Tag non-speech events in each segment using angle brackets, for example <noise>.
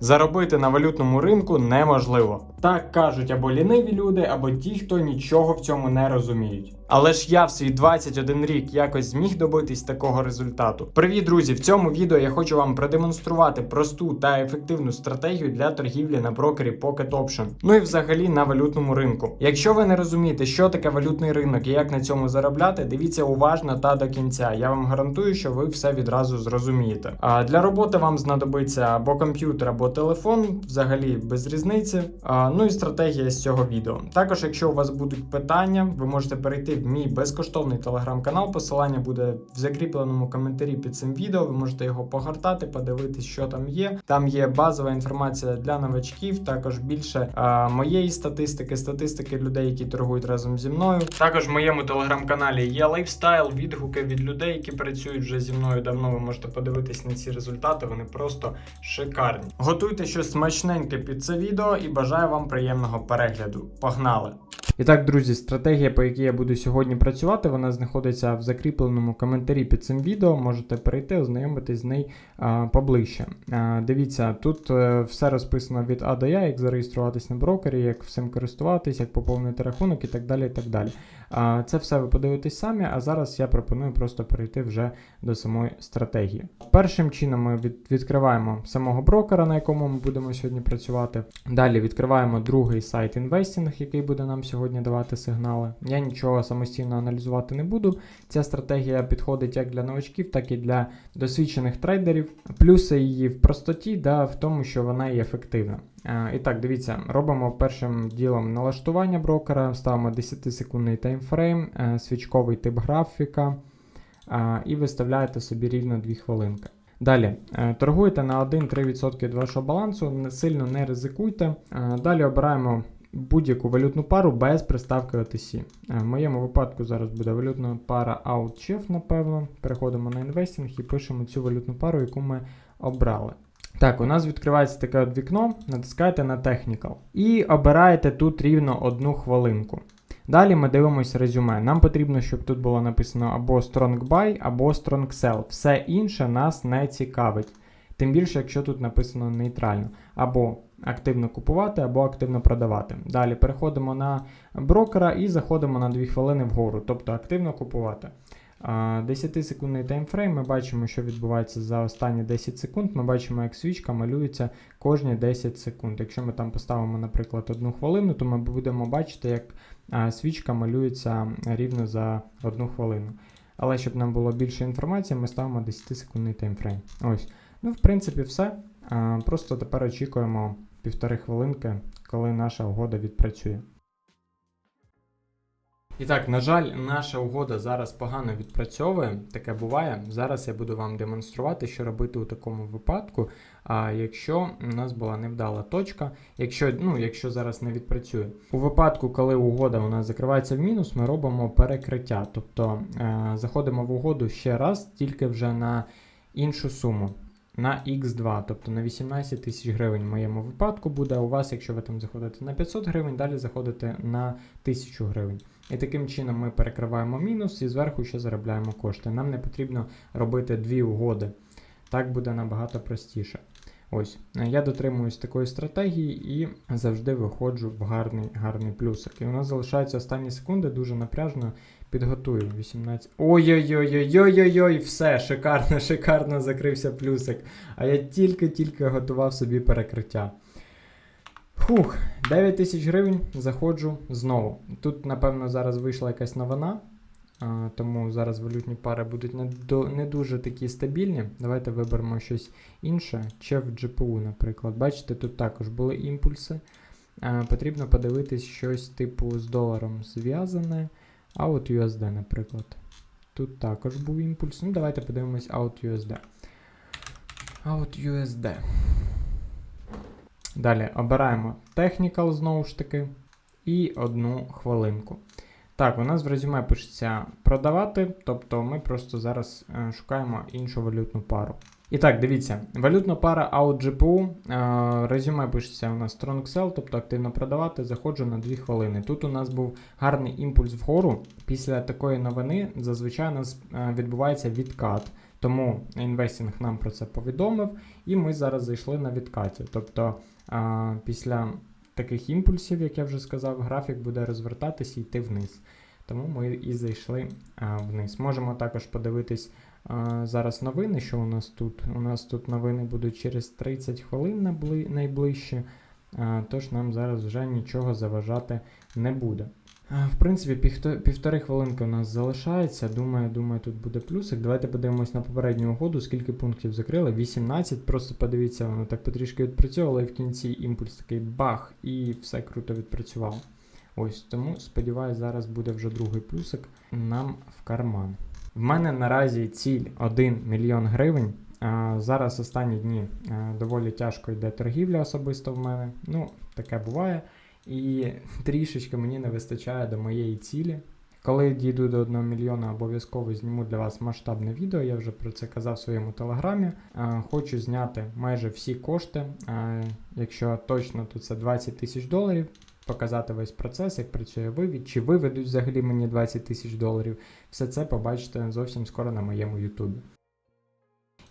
Заробити на валютному ринку неможливо. Так кажуть або ліниві люди, або ті, хто нічого в цьому не розуміють. Але ж я в свій 21 рік якось зміг добитись такого результату. Привіт, друзі! В цьому відео я хочу вам продемонструвати просту та ефективну стратегію для торгівлі на брокері Pocket Option. Ну і взагалі на валютному ринку. Якщо ви не розумієте, що таке валютний ринок і як на цьому заробляти, дивіться уважно та до кінця. Я вам гарантую, що ви все відразу зрозумієте. А для роботи вам знадобиться або комп'ютер, або телефон, взагалі без різниці. А, ну і стратегія з цього відео. Також, якщо у вас будуть питання, ви можете перейти в мій безкоштовний телеграм-канал. Посилання буде в закріпленому коментарі під цим відео. Ви можете його погортати, подивитись, що там є. Там є базова інформація для новачків, також більше а, моєї статистики, статистики людей, які торгують разом зі мною. Також в моєму телеграм-каналі є лайфстайл, відгуки від людей, які працюють вже зі мною давно. Ви можете подивитись на ці результати. Вони просто шикарні. Готуйте щось смачненьке під це відео і бажаю вам приємного перегляду. Погнали! І так, друзі, стратегія, по якій я буду сьогодні працювати, вона знаходиться в закріпленому коментарі під цим відео. Можете перейти, ознайомитись з нею поближче. Дивіться, тут е, все розписано від А до Я, як зареєструватись на брокері, як всім користуватись, як поповнити рахунок і так далі. і так далі. Це все ви подивитесь самі, а зараз я пропоную просто перейти вже до самої стратегії. Першим чином ми від, відкриваємо самого брокера, на якому ми будемо сьогодні працювати. Далі відкриваємо другий сайт інвестінг, який буде нам сьогодні давати сигнали. Я нічого самостійно аналізувати не буду. Ця стратегія підходить як для новачків, так і для досвідчених трейдерів. Плюси її в простоті, да, в тому, що вона є ефективна. Е, І так, дивіться, робимо першим ділом налаштування брокера, ставимо 10-секундний таймфрейм, е, свічковий тип графіка е, і виставляєте собі рівно 2 хвилинки. Далі торгуєте на 1-3% від вашого балансу, сильно не ризикуйте. Далі обираємо будь-яку валютну пару без приставки OTC. Е, В моєму випадку зараз буде валютна пара OutChef, напевно. Переходимо на інвестинг і пишемо цю валютну пару, яку ми обрали. Так, у нас відкривається таке от вікно, натискаєте на Technical і обираєте тут рівно одну хвилинку. Далі ми дивимося резюме. Нам потрібно, щоб тут було написано або Strong Buy, або Strong Sell. Все інше нас не цікавить. Тим більше, якщо тут написано нейтрально. Або активно купувати, або активно продавати. Далі переходимо на брокера і заходимо на 2 хвилини вгору, тобто активно купувати. 10-секундний таймфрейм, ми бачимо, що відбувається за останні 10 секунд. Ми бачимо, як свічка малюється кожні 10 секунд. Якщо ми там поставимо, наприклад, одну хвилину, то ми будемо бачити, як свічка малюється рівно за одну хвилину. Але щоб нам було більше інформації, ми ставимо 10-секундний таймфрейм. Ось. Ну, в принципі, все. Просто тепер очікуємо півтори хвилинки, коли наша угода відпрацює. І так, на жаль, наша угода зараз погано відпрацьовує. Таке буває. Зараз я буду вам демонструвати, що робити у такому випадку. А якщо у нас була невдала точка, якщо, ну, якщо зараз не відпрацює. У випадку, коли угода у нас закривається в мінус, ми робимо перекриття. Тобто е, заходимо в угоду ще раз, тільки вже на іншу суму. На X2, тобто на 18 тисяч гривень в моєму випадку буде. У вас, якщо ви там заходите на 500 гривень, далі заходите на 1000 гривень. І таким чином ми перекриваємо мінус і зверху ще заробляємо кошти. Нам не потрібно робити дві угоди. Так буде набагато простіше. Ось, е, я дотримуюсь такої стратегії і завжди виходжу в гарний гарний плюсик. І у нас залишаються останні секунди, дуже напряжно підготую. 18. Ой-ой-ой-ой-ой-ой, все, шикарно, <laughs> шикарно закрився плюсик. А я тільки-тільки готував собі перекриття. Фух, 9 тисяч гривень, заходжу знову. Тут, напевно, зараз вийшла якась новина, а, тому зараз валютні пари будуть не, до, не дуже такі стабільні. Давайте виберемо щось інше, чи в GPU, наприклад. Бачите, тут також були імпульси. А, потрібно подивитись щось типу з доларом зв'язане. От USD, наприклад. Тут також був імпульс. Ну, давайте подивимось Out. Out USD. Далі обираємо Technical знову ж таки. І одну хвилинку. Так, у нас в резюме пишеться продавати, тобто ми просто зараз е, шукаємо іншу валютну пару. І так, дивіться, валютна пара OutGPU, е, резюме пишеться у нас Strong Sell, тобто активно продавати, заходжу на 2 хвилини. Тут у нас був гарний імпульс вгору. Після такої новини зазвичай у нас е, відбувається відкат. Тому інвестінг нам про це повідомив, і ми зараз зайшли на відкаті. Тобто а, після таких імпульсів, як я вже сказав, графік буде розвертатися і йти вниз. Тому ми і зайшли вниз. Можемо також подивитись зараз новини, що у нас тут. У нас тут новини будуть через 30 хвилин найближче, тож нам зараз вже нічого заважати не буде. В принципі, півто- півтори хвилинки у нас залишається. Думаю, думаю, тут буде плюсик. Давайте подивимось на попередню угоду, скільки пунктів закрили. 18. Просто подивіться, воно так потрішки відпрацьовувало, і в кінці імпульс такий бах, і все круто відпрацювало. Ось тому сподіваюся, зараз буде вже другий плюсик нам в карман. В мене наразі ціль 1 мільйон гривень. А, зараз останні дні а, доволі тяжко йде торгівля особисто в мене. Ну, таке буває. І <laughs> трішечки мені не вистачає до моєї цілі. Коли дійду до 1 мільйона, обов'язково зніму для вас масштабне відео. Я вже про це казав в своєму телеграмі. Хочу зняти майже всі кошти. Якщо точно, то це 20 тисяч доларів. Показати весь процес, як працює вивід, чи виведуть взагалі мені 20 тисяч доларів. Все це побачите зовсім скоро на моєму Ютубі.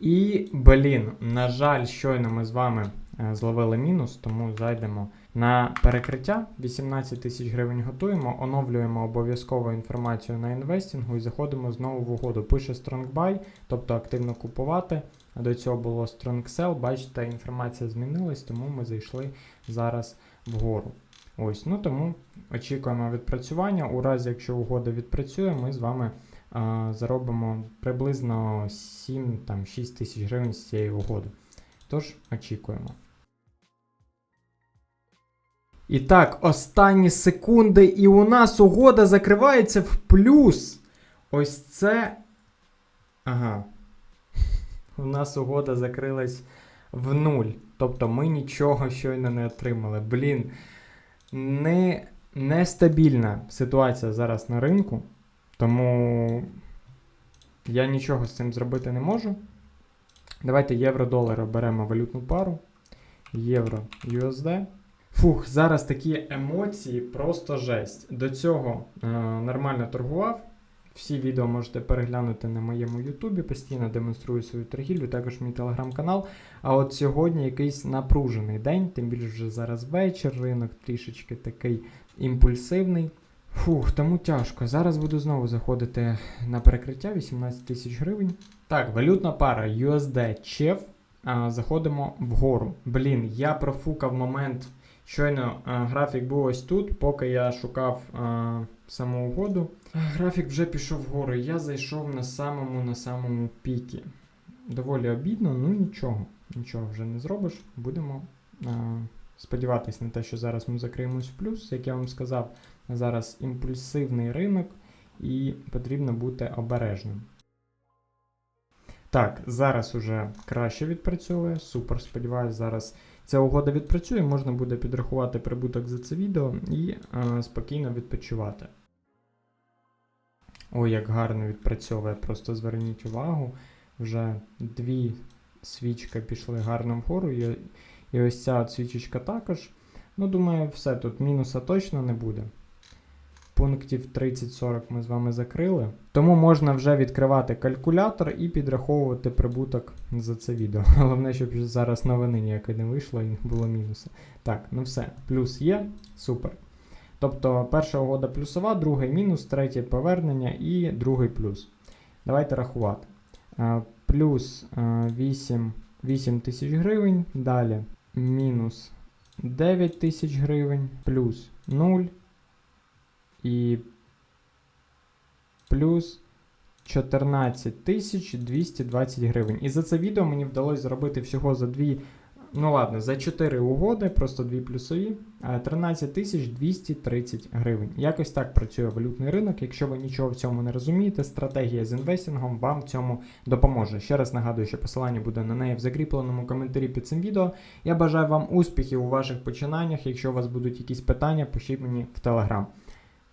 І, блін, на жаль, щойно ми з вами е, зловили мінус, тому зайдемо на перекриття. 18 тисяч гривень готуємо, оновлюємо обов'язково інформацію на інвестингу і заходимо знову в угоду. Пише Strong Buy, тобто активно купувати. До цього було Strong Sell. Бачите, інформація змінилась, тому ми зайшли зараз вгору. Ось, ну тому очікуємо відпрацювання. У разі, якщо угода відпрацює, ми з вами а, заробимо приблизно 7-6 тисяч гривень з цієї угоди. Тож очікуємо. І так, останні секунди, і у нас угода закривається в плюс. Ось це. Ага. <laughs> У нас угода закрилась в нуль. Тобто ми нічого щойно не отримали. Блін, не, нестабільна ситуація зараз на ринку. Тому я нічого з цим зробити не можу. Давайте євро-долар оберемо валютну пару. Євро USD. Фух, зараз такі емоції, просто жесть. До цього е, нормально торгував. Всі відео можете переглянути на моєму Ютубі, постійно демонструю свою торгівлю, також мій телеграм-канал. А от сьогодні якийсь напружений день, тим більше вже зараз вечір, ринок трішечки такий імпульсивний. Фух, тому тяжко. Зараз буду знову заходити на перекриття 18 тисяч гривень. Так, валютна пара USD. А, заходимо вгору. Блін, я профукав момент. Щойно а, графік був ось тут, поки я шукав а, саму угоду. Графік вже пішов вгору. Я зайшов на самому на самому пікі. Доволі обідно, ну нічого. Нічого вже не зробиш. Будемо а, сподіватись на те, що зараз ми закриємось в плюс, як я вам сказав. Зараз імпульсивний ринок і потрібно бути обережним. Так, зараз уже краще відпрацьовує. Супер, сподіваюся, зараз ця угода відпрацює, можна буде підрахувати прибуток за це відео і е, спокійно відпочивати. Ой, як гарно відпрацьовує, просто зверніть увагу. Вже дві свічки пішли гарно вгору, і, і ось ця свічечка також. Ну, думаю, все, тут мінуса точно не буде. Пунктів 30-40 ми з вами закрили. Тому можна вже відкривати калькулятор і підраховувати прибуток за це відео. <laughs> Головне, щоб зараз новини ніяке не вийшло і не було мінуса. Так, ну все, плюс є, супер. Тобто перша угода плюсова, другий мінус, третє повернення і другий плюс. Давайте рахувати. Плюс 8, 8 тисяч гривень, далі мінус 9 тисяч гривень, плюс 0 і плюс 14 220 гривень. І за це відео мені вдалося зробити всього за дві, ну ладно, за 4 угоди, просто дві плюсові, 13 тисяч 230 гривень. Якось так працює валютний ринок. Якщо ви нічого в цьому не розумієте, стратегія з інвестингом вам в цьому допоможе. Ще раз нагадую, що посилання буде на неї в закріпленому коментарі під цим відео. Я бажаю вам успіхів у ваших починаннях. Якщо у вас будуть якісь питання, пишіть мені в телеграм.